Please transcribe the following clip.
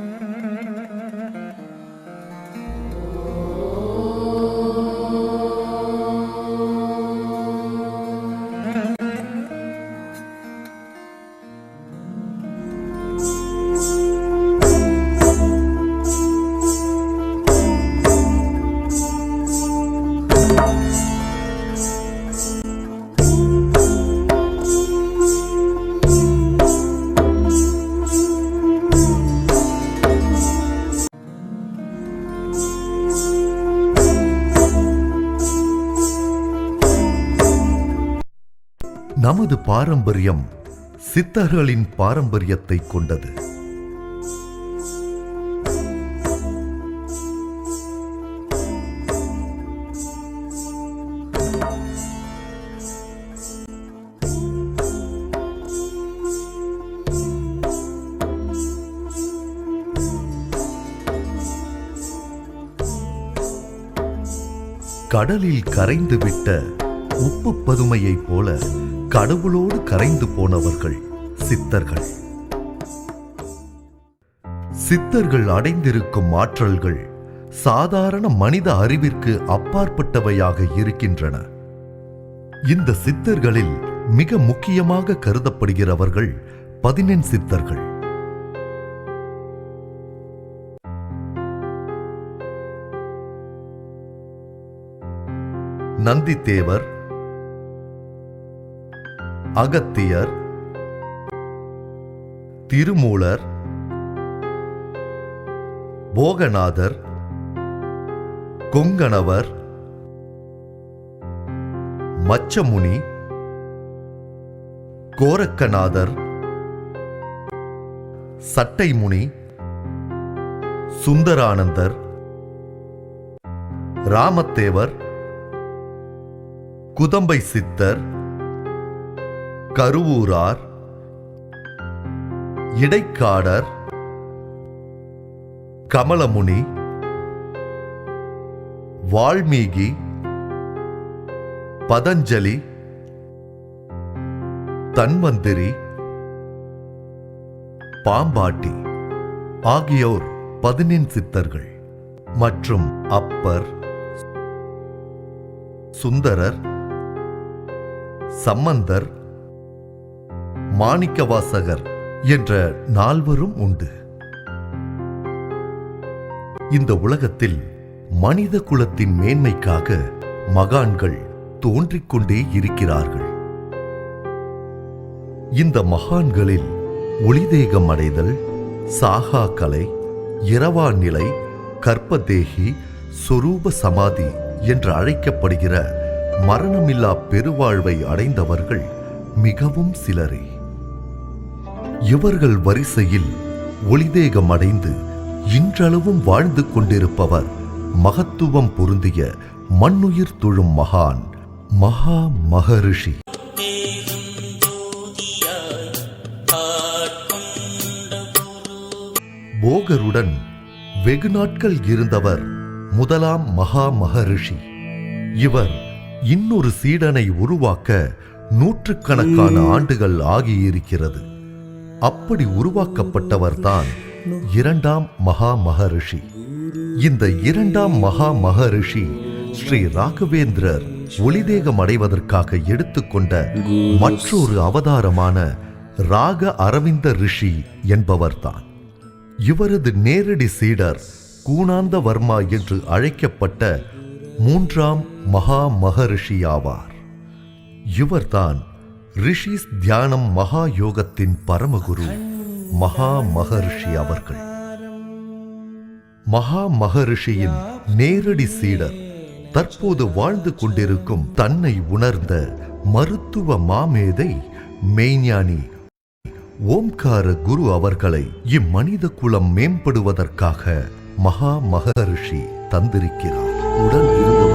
Mm-hmm. நமது பாரம்பரியம் சித்தர்களின் பாரம்பரியத்தை கொண்டது. கடலில் கரைந்துவிட்ட உப்பு பதுமையைப் போல கடவுளோடு கரைந்து போனவர்கள் சித்தர்கள். சித்தர்கள் அடைந்திருக்கும் ஆற்றல்கள் சாதாரண மனித அறிவிற்கு அப்பாற்பட்டவையாக இருக்கின்றன. இந்த சித்தர்களில் மிக முக்கியமாக கருதப்படுகிறவர்கள் பதினெண் சித்தர்கள். நந்தித்தேவர் அகத்தியர் திருமூலர் போகநாதர் கொங்கணவர் மச்சமுனி கோரக்கநாதர் சட்டைமுனி சுந்தரானந்தர் ராமத்தேவர் குதம்பை சித்தர் கருவூரார் இடைக்காடர் கமலமுனி வால்மீகி பதஞ்சலி தன்வந்திரி பாம்பாட்டி ஆகியோர் பதினின் சித்தர்கள் மற்றும் அப்பர் சுந்தரர் சம்பந்தர் மாணிக்கவாசகர் என்ற நால்வரும் உண்டு. இந்த உலகத்தில் மனித குலத்தின் மேன்மைக்காக மகான்கள் தோன்றிக்கொண்டே இருக்கிறார்கள். இந்த மகான்களில் ஒளிதேகம் அடைதல் சாகா கலை இரவா நிலை கற்பதேகி சொரூப சமாதி என்று அழைக்கப்படுகிற மரணமில்லா பெருவாழ்வை அடைந்தவர்கள் மிகவும் சிலரே. இவர்கள் வரிசையில் ஒளிதேகம் அடைந்து இன்றளவும் வாழ்ந்து கொண்டிருப்பவர் மகத்துவம் பொருந்திய மண்ணுயிர் தொழும் மகான் மகா மகரிஷி. போகருடன் வெகு நாட்கள் இருந்தவர் முதலாம் மகா மகரிஷி. இவர் இன்னொரு சீடனை உருவாக்க நூற்றுக்கணக்கான ஆண்டுகள் ஆகியிருக்கிறது. அப்படி உருவாக்கப்பட்டவர்தான் இரண்டாம் மகா மகரிஷி இந்த இரண்டாம் மகா மகரிஷி ஸ்ரீ ராகவேந்திரர் ஒளிதேகம் அடைவதற்காக எடுத்துக்கொண்ட மற்றொரு அவதாரமான ராக அரவிந்த ரிஷி என்பவர்தான். இவரது நேரடி சீடர் கூணாந்தவர்மா என்று அழைக்கப்பட்ட மூன்றாம் மகா மகரிஷி ஆவார். இவர்தான் ரிஷிஸ் தியானம் மகா யோகத்தின் பரமகுரு மகா மகரிஷி அவர்கள். மகா மகரிஷியின் நேரடி சீடர் தற்போது வாழ்ந்து கொண்டிருக்கும் தன்னை உணர்ந்த மருத்துவ மாமேதை மெய்ஞானி ஓம்கார குரு அவர்களை இம்மனித குலம் மேம்படுவதற்காக மகா மகரிஷி தந்திருக்கிறார். உடல் இருந்த